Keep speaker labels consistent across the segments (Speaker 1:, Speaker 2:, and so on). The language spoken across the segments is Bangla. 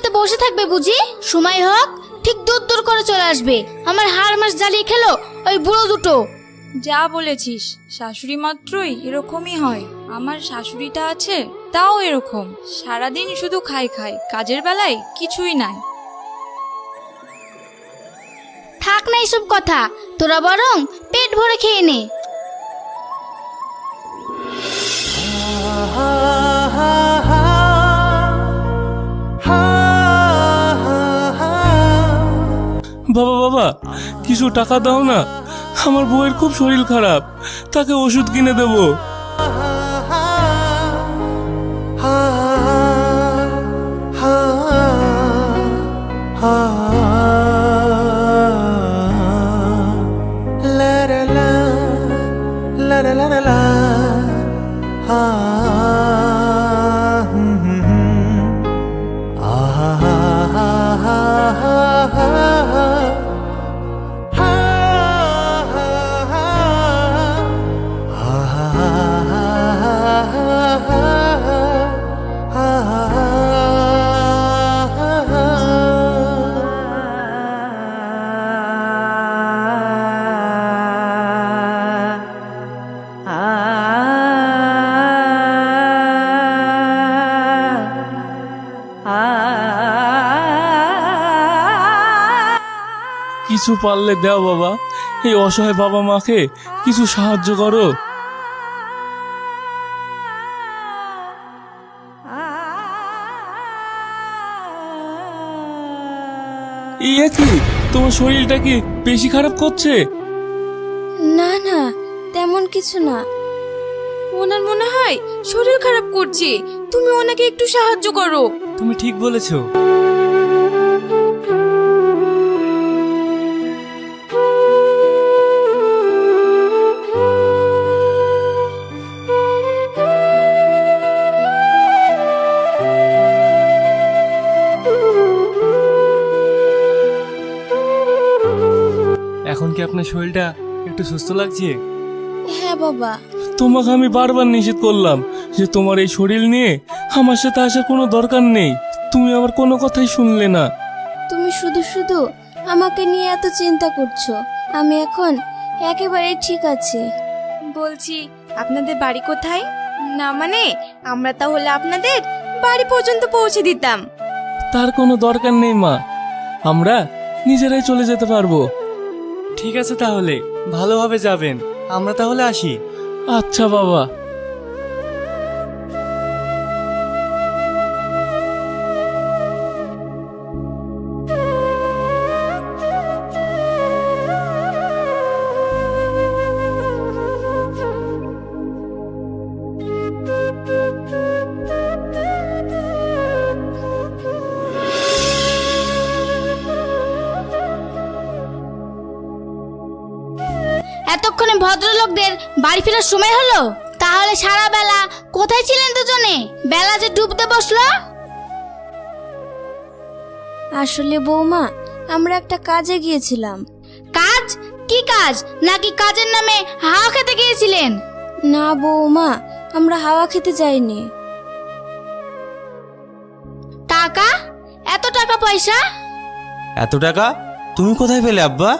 Speaker 1: হতে বসে থাকবে বুঝি? সময় হোক ঠিক দূর দূর করে চলে আসবে। আমার হাড় মাস জ্বালিয়ে খেলো ওই বুড়ো দুটো।
Speaker 2: যা বলেছিস শাশুড়ি মাত্রই এরকমই হয়। আমার শাশুড়িটা আছে তাও এরকম। সারাদিন শুধু খাই খাই কাজের বেলায় কিছুই নাই।
Speaker 1: থাক না এসব কথা তোরা বরং পেট ভরে খেয়ে নে।
Speaker 3: কিছু টাকা দাও না আমার বউয়ের খুব শরীর খারাপ তাকে ওষুধ কিনে দেবো কিছু পারলে দাও বাবা। এই অসহায় বাবা মাকে কিছু সাহায্য করো। ইয়ে কি তোমার শরীরটা কি বেশি খারাপ করছে?
Speaker 4: না না তেমন কিছু না। ওনার মনে হয় শরীর খারাপ করছে। তুমি ওনাকে একটু সাহায্য করো।
Speaker 5: তুমি ঠিক বলেছ। আপনার শরীরটা একটু সুস্থ লাগছে?
Speaker 4: হ্যাঁ বাবা।
Speaker 3: তোমাকে আমি বারবার নিষেধ করলাম যে তোমার এই শরীর নিয়ে আমার সাথে আসার কোনো দরকার নেই। তুমি আমার কোনো কথাই শুনলে না।
Speaker 4: তুমি শুধু শুধু আমাকে নিয়ে এত চিন্তা করছ। আমি এখন একেবারে ঠিক আছি।
Speaker 6: বলছি আপনাদের বাড়ি কোথায়? না মানে আমরা তাহলে আপনাদের বাড়ি পর্যন্ত পৌঁছে দিতাম।
Speaker 3: তার কোনো দরকার নেই মা। আমরা নিজেরাই চলে যেতে পারব।
Speaker 5: ঠিক আছে তাহলে ভালোভাবে যাবেন। আমরা তাহলে আসি।
Speaker 3: আচ্ছা বাবা।
Speaker 1: এতক্ষণে ভদ্রলোকদের বাড়ি ফেরার সময় হলো তাহলে সারা বেলা কোথায় ছিলেন দুজনে? বেলা যে ডুবতে বসল?
Speaker 4: আসলে বৌমা আমরা একটা কাজে গিয়েছিলাম।
Speaker 1: কাজ? কি কাজ? নাকি কাজের নামে হাওয়া খেতে গিয়েছিলেন?
Speaker 4: না বৌমা আমরা হাওয়া খেতে যাইনি।
Speaker 1: টাকা? এত টাকা পয়সা?
Speaker 7: এত টাকা? তুমি কোথায় পেলে আব্বা?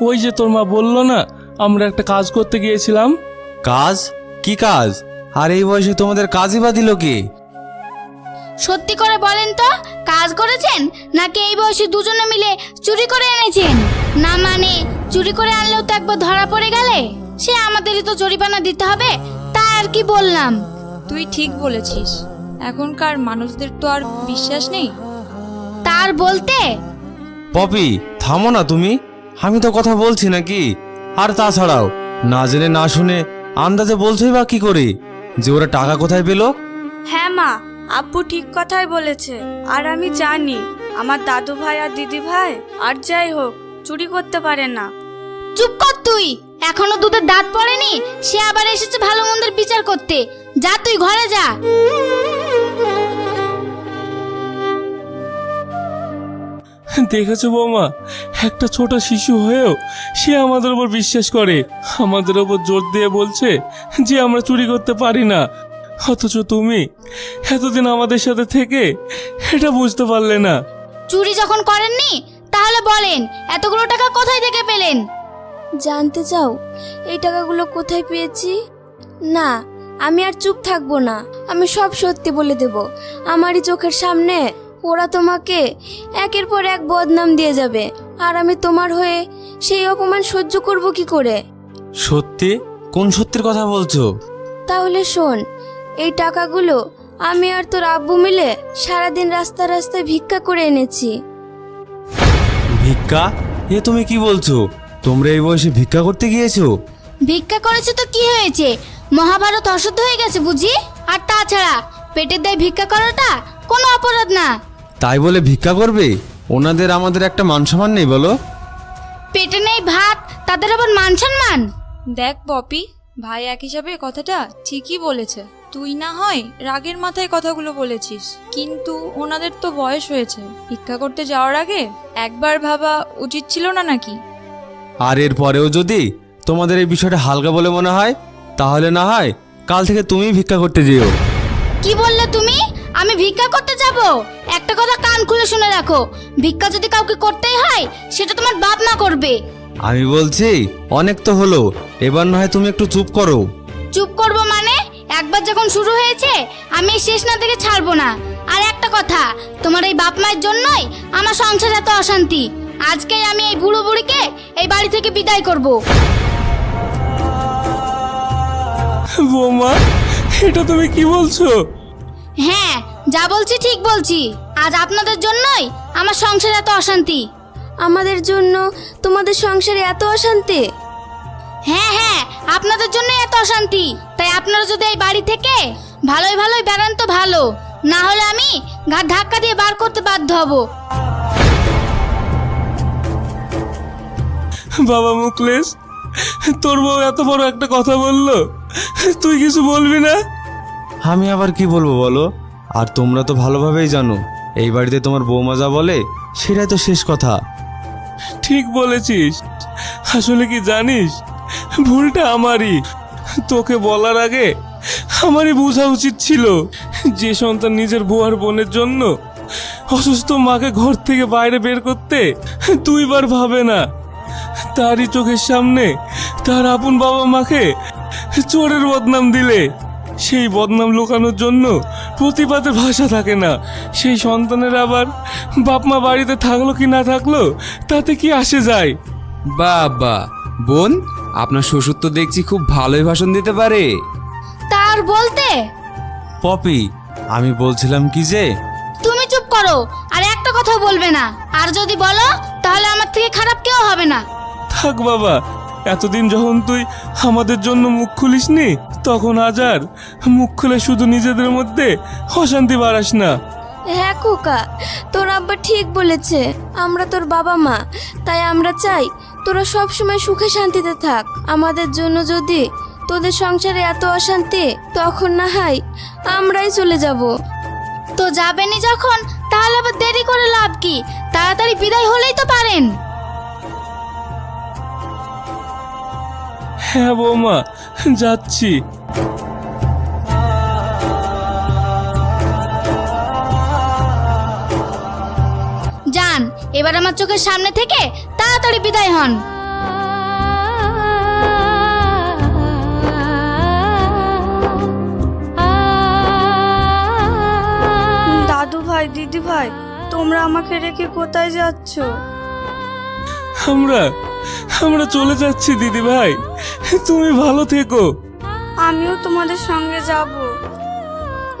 Speaker 3: ওই যে তোর মা বলল না আমরা একটা কাজ করতে গিয়েছিলাম।
Speaker 7: কাজ? কি কাজ? আর এই বয়সে তোমাদের কাজই বা দিল কে?
Speaker 1: সত্যি করে বলেন তো কাজ করেছেন? নাকি এই বয়সে দুজনে মিলে চুরি করে এনেছেন? না মানে চুরি করে আনলেও তো একবার ধরা পড়ে গেলে? সে আমাদেরই তো জরিমানা দিতে হবে তা আর কি বললাম?
Speaker 2: তুই ঠিক বলেছিস। এখনকার মানুষদের তো আর বিশ্বাস নেই।
Speaker 1: তার বলতে?
Speaker 7: পপি থামো না তুমি। আমি তো কথা বলছি নাকি? আর তাছাড়াও না জেনে না শুনে আন্দাজে বলছোই বা কি করে? যে ওরা টাকা কোথায় পেল?
Speaker 6: হ্যাঁ মা আব্বু ঠিক কথাই বলেছে। আর আমি জানি আমার দাদু ভাই আর দিদি ভাই আর যাই হোক চুরি করতে পারে না।
Speaker 1: চুপ কর তুই! এখনও দুধের দাঁত পড়েনি সে আবার এসেছে ভালো মন্দের বিচার করতে। যা তুই ঘরে যা।
Speaker 3: দেখেছ বৌমা? একটা ছোট শিশু হয়েও সে আমাদের উপর বিশ্বাস করে। আমাদের উপর জোর দিয়ে বলছে যে আমরা চুরি করতে পারি না। অথচ তুমি এতদিন আমাদের সাথে থেকে এটা বুঝতে পারলে না।
Speaker 1: চুরি যখন করেননি তাহলে বলেন এতগুলো টাকা কোথায় থেকে পেলেন?
Speaker 4: জানতে চাও এই টাকাগুলো কোথায় পেয়েছি? না আমি আর চুপ থাকব না। আমি সব সত্যি বলে দেব। আমারই চোখের সামনে ওরা তোমাকে একের পর এক বদনাম দিয়ে যাবে। আর আমি তোমার হয়ে সেই অপমান সহ্য করব কি করে?
Speaker 7: সত্যি? কোন সত্যির কথা বলছো?
Speaker 4: তাহলে শোন এই টাকাগুলো আমি আর তোর আব্বু মিলে সারাদিন রাস্তা রাস্তায় ভিক্ষা করে এনেছি।
Speaker 7: ভিক্ষা? এ তুমি কি বলছো? তোমরা এই বয়সে ভিক্ষা করতে গিয়েছো?
Speaker 1: ভিক্ষা করেছ তো কি হয়েছে? মহাভারত অশুদ্ধ হয়ে গেছে বুঝি? আর তাছাড়া পেটের দায় ভিক্ষা করাটা কোনো অপরাধ না।
Speaker 7: তাই বলে ভিক্ষা করবে? ওনাদের আমাদের একটা মান সম্মান নেই বলো।
Speaker 1: পেটে নেই ভাত তাদের আবার মান সম্মান
Speaker 2: দেখ পপি ভাই এক হিসাবে কথাটা ঠিকই বলেছে। তুই না হয় রাগের মাথায় কথাগুলো বলেছিস। কিন্তু ওনাদের তো বয়স হয়েছে। ভিক্ষা করতে যাওয়ার আগে একবার ভাবা উচিত ছিল না নাকি?
Speaker 7: আর এর পরেও যদি তোমাদের এই বিষয়টা হালকা বলে মনে হয় তাহলে না হয় কাল থেকে তুমি ভিক্ষা করতে যেও।
Speaker 1: কি বললে তুমি? আমি ভিক্ষা করতে যাব। একটা কথা কান খুলে শুনে রাখো। ভিক্ষা যদি কাউকে করতেই হয় সেটা তোমার বাপ মা করবে।
Speaker 7: আমি বলছি অনেক তো হলো। এবার না হয় তুমি একটু চুপ করো।
Speaker 1: চুপ করব মানে? একবার যখন শুরু হয়েছে আমি শেষ না থেকে ছাড়বো না। আর একটা কথা তোমার এই বাপ মায়ের জন্যই আমার সংসার এত অশান্তি। আজকেই আমি এই বুড়ো বুড়িকে এই বাড়ি থেকে বিদায় করব।
Speaker 3: বৌমা এটা তুমি কি বলছো?
Speaker 1: হ্যাঁ যা বলছি ঠিক বলছি। আজ আপনাদের জন্যই আমার সংসার এত অশান্তি।
Speaker 4: আমাদের জন্য তোমাদের সংসারে এত অশান্তি?
Speaker 1: হ্যাঁ হ্যাঁ আপনাদের জন্য এত অশান্তি। তাই আপনারা যদি এই বাড়ি থেকে ভালোই ভালোই বেড়ান তো ভালো। না হলে আমি ঘাট ধাক্কা দিয়ে বার করতে বাধ্য হব।
Speaker 3: বাবা মুকলেশ তোর বউ এত বড় একটা কথা বলল। তুই কিছু বলবি না?
Speaker 7: আমি আবার কি বলব বলো? আর তোমরা তো ভালোভাবেই জানো, এই বাড়িতে তোমার বৌমা যা বলে, সেটাই তো শেষ কথা।
Speaker 3: ঠিক বলেছিস। আসলে কি জানিস? ভুলটা আমারই। তোকে বলার আগে আমারই বোঝা উচিত ছিল যে সন্তান নিজের বউ আর বোনের জন্য অসুস্থ মাকে ঘর থেকে বাইরে বের করতে দুইবার ভাবে না। তারই চোখের সামনে তার আপন বাবা মাকে চোরের বদনাম দিলে। সেই বদনাম লুকানোর জন্য প্রতিবাদের ভাষা থাকে না। সেই সন্তানের আবার বাপ মা বাড়িতে থাকল কি না থাকল তাতে কি আসে যায়?
Speaker 8: বাবা বোন আপনার শ্বশুর তো দেখছি খুব ভালোই ভাষণ দিতে পারে।
Speaker 1: তার বলতে?
Speaker 7: পপি আমি বলছিলাম কি যে
Speaker 1: তুমি চুপ করো আর একটা কথা বলবে না। আর যদি বলো তাহলে আমার থেকে খারাপ কেউ হবে না।
Speaker 3: থাক বাবা এতদিন যখন তুই আমাদের জন্য মুখ খুলিসনি তখন আজার মুখ খুলে শুধু নিজেদের মধ্যে অশান্তি বাড়াস না।
Speaker 4: হ্যাঁ খোকা তোর আব্বা ঠিক বলেছে আমরা তোর বাবা মা তাই আমরা চাই তোরা সব সময় সুখে শান্তিতে থাক। আমাদের জন্য যদি তোদের সংসারে এত অশান্তি তখন না হাই আমরাই চলে যাব।
Speaker 1: তো যাবেনই যখন তাহলে আবার দেরি করে লাভ কি? তাড়াতাড়ি বিদায় হলেই তো পারেন।
Speaker 3: হ্যাঁ বৌমা যাচ্ছি।
Speaker 1: যান এবার আমার চোখের সামনে থেকে তাড়াতাড়ি বিদায় হন।
Speaker 6: দাদু ভাই দিদি ভাই তোমরা আমাকে রেখে কোথায় যাচ্ছ?
Speaker 3: আমরা আমরা চলে যাচ্ছি দিদি ভাই তুমি ভালো থেকো।
Speaker 6: আমিও তোমাদের সঙ্গে যাব।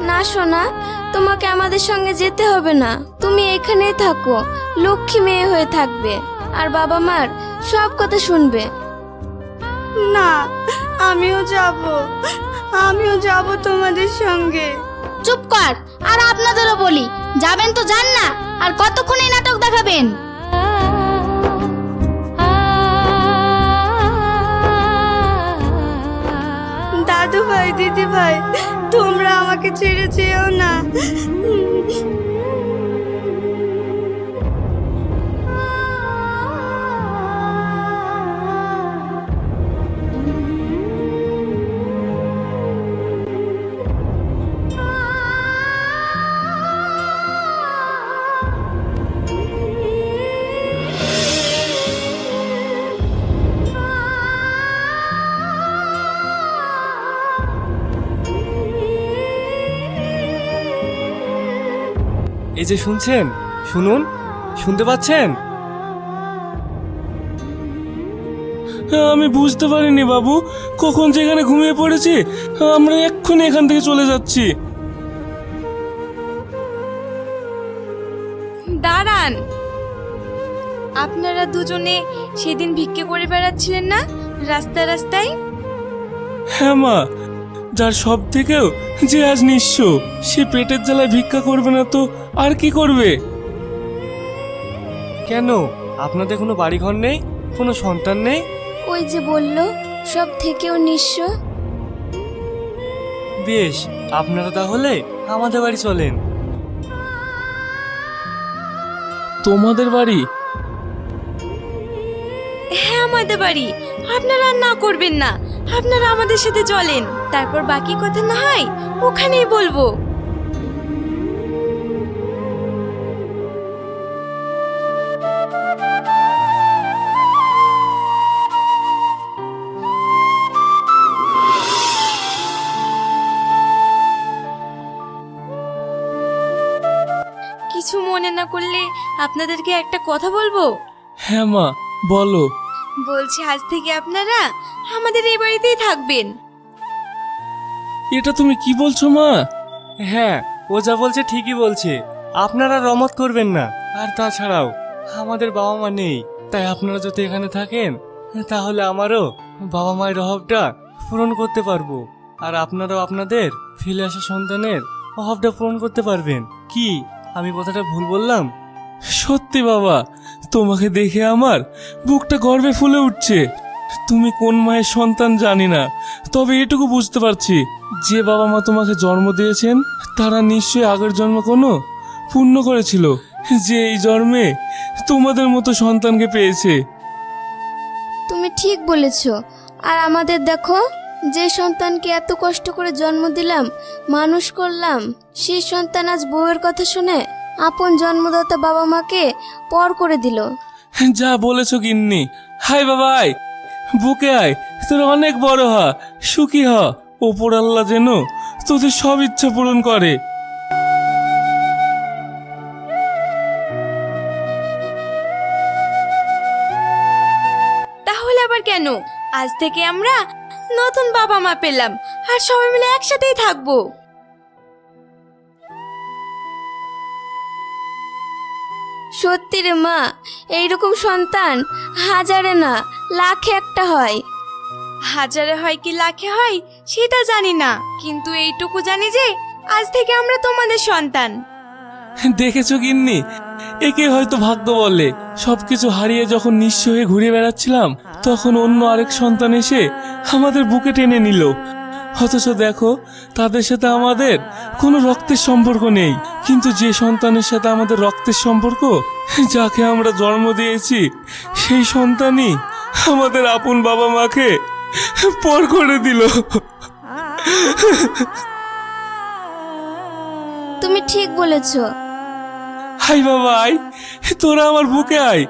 Speaker 4: না সোনা তোমাকে আমাদের সঙ্গে যেতে হবে না। তুমি এখানেই থাকো। লক্ষ্মী মেয়ে হয়ে থাকবে। আর বাবা মার সব কথা শুনবে।
Speaker 6: না আমিও যাব। আমিও যাব তোমাদের সঙ্গে।
Speaker 1: চুপ কর। আর আপনাদেরও বলি যাবেন তো যান না। আর কতক্ষণ এই নাটক দেখাবেন?
Speaker 6: ভাই দিদি ভাই তোমরা আমাকে ছেড়ে যেও না।
Speaker 5: যে শুনছেন শুনুন শুনতে পাচ্ছেন?
Speaker 3: আমি বুঝতে পারিনি বাবু। কখন যেখানে ঘুমিয়ে পড়েছি আমরা এক্ষুনি এখান থেকে চলে যাচ্ছি।
Speaker 2: দাঁড়ান। আপনারা দুজনে সেদিন ভিক্ষে করে বেড়াচ্ছিলেন না রাস্তায় রাস্তায়?
Speaker 3: হ্যাঁ মা। যার সব থেকেও যে আজ নিঃস্ব সে পেটের জ্বালায় ভিক্ষা করবে না তো আর কি করবে?
Speaker 5: কেন? আপনাদের কোনো বাড়িঘর নেই? কোনো সন্তান নেই?
Speaker 4: ওই যে বলল সব থেকেও নিঃস্ব।
Speaker 5: বেশ আপনারা তাহলে আমাদের বাড়ি চলেন।
Speaker 3: তোমাদের বাড়ি?
Speaker 2: হ্যাঁ আমাদের বাড়ি। আপনারা আর না করবেন না। আপনারা আমাদের সাথে চলেন। তারপর বাকি কথা না হয় ওখানেই বলব। কিছু মনে না করলে আপনাদেরকে একটা কথা বলব?
Speaker 3: হ্যাঁ মা বলো।
Speaker 2: বলছি আজ থেকে আপনারা আমাদের এই বাড়িতেই থাকবেন।
Speaker 3: এটা তুমি কি বলছো মা?
Speaker 5: হ্যাঁ ও যা বলছে ঠিকই বলছে। আপনারা রমত করবেন না। আর তাছাড়াও আমাদের বাবা মা নেই। তাই আপনারা যদি এখানে থাকেন তাহলে আমারও বাবা মায়ের অভাবটা পূরণ করতে পারব। আর আপনারাও আপনাদের ফেলে আসা সন্তানের অভাবটা পূরণ করতে পারবেন। কি? আমি কথাটা ভুল বললাম?
Speaker 3: সত্যি বাবা তোমাকে দেখে আমার বুকটা গর্বে ফুলে উঠছে। তুমি কোন মায়ের সন্তান জানি না। তবে এটুকু বুঝতে পারছি যে বাবা মা তোমাকে জন্ম দিয়েছেন তারা নিশ্চয়ই আগের জন্ম কোনো পূর্ণ করেছিল যে এই জন্মে তোমাদের মতো সন্তানকে পেয়েছে।
Speaker 4: তুমি ঠিক বলেছ। আর আমাদের দেখো যে সন্তানকে এত কষ্ট করে জন্ম দিলাম মানুষ করলাম সেই সন্তান আজ বউয়ের কথা শুনে আপন জন্মদাতা বাবা মাকে পর করে দিল।
Speaker 3: যা বলেছ গিন্নি। হাই বাবা আয় বুকে আয়, তোর অনেক বড় হ, সুখী হ। ওপর আল্লাহ যেন তোদের সব ইচ্ছা পূরণ করে।
Speaker 2: তাহলে আবার কেন? আজ থেকে আমরা নতুন বাবা মা পেলাম, আর সবাই মিলে একসাথেই থাকব।
Speaker 4: সত্যি রে মা, এইরকম সন্তান হাজারে না। লাখে একটা হয়।
Speaker 2: হাজারে হয় কি লাখে হয় সেটা জানি না। কিন্তু এইটুকু জানি যে আজ থেকে আমরা তোমাদের সন্তান।
Speaker 3: দেখেছ গিন্নি? একে হয়তো ভাগ্য বলে। সবকিছু হারিয়ে যখন নিঃস্ব হয়ে ঘুরে বেড়াচ্ছিলাম তখন অন্য আরেক সন্তান এসে আমাদের বুকে টেনে নিল। অথচ দেখো তাদের সাথে আমাদের কোনো রক্তের সম্পর্ক নেই। কিন্তু যে সন্তানের সাথে আমাদের রক্তের সম্পর্ক যাকে আমরা জন্ম দিয়েছি সেই সন্তানই আমাদের আপন বাবা মাকে পর করে দিল।
Speaker 4: তুমি ঠিক বলেছ।
Speaker 3: হাই বাবা আয় তোরা আমার বুকে আয়।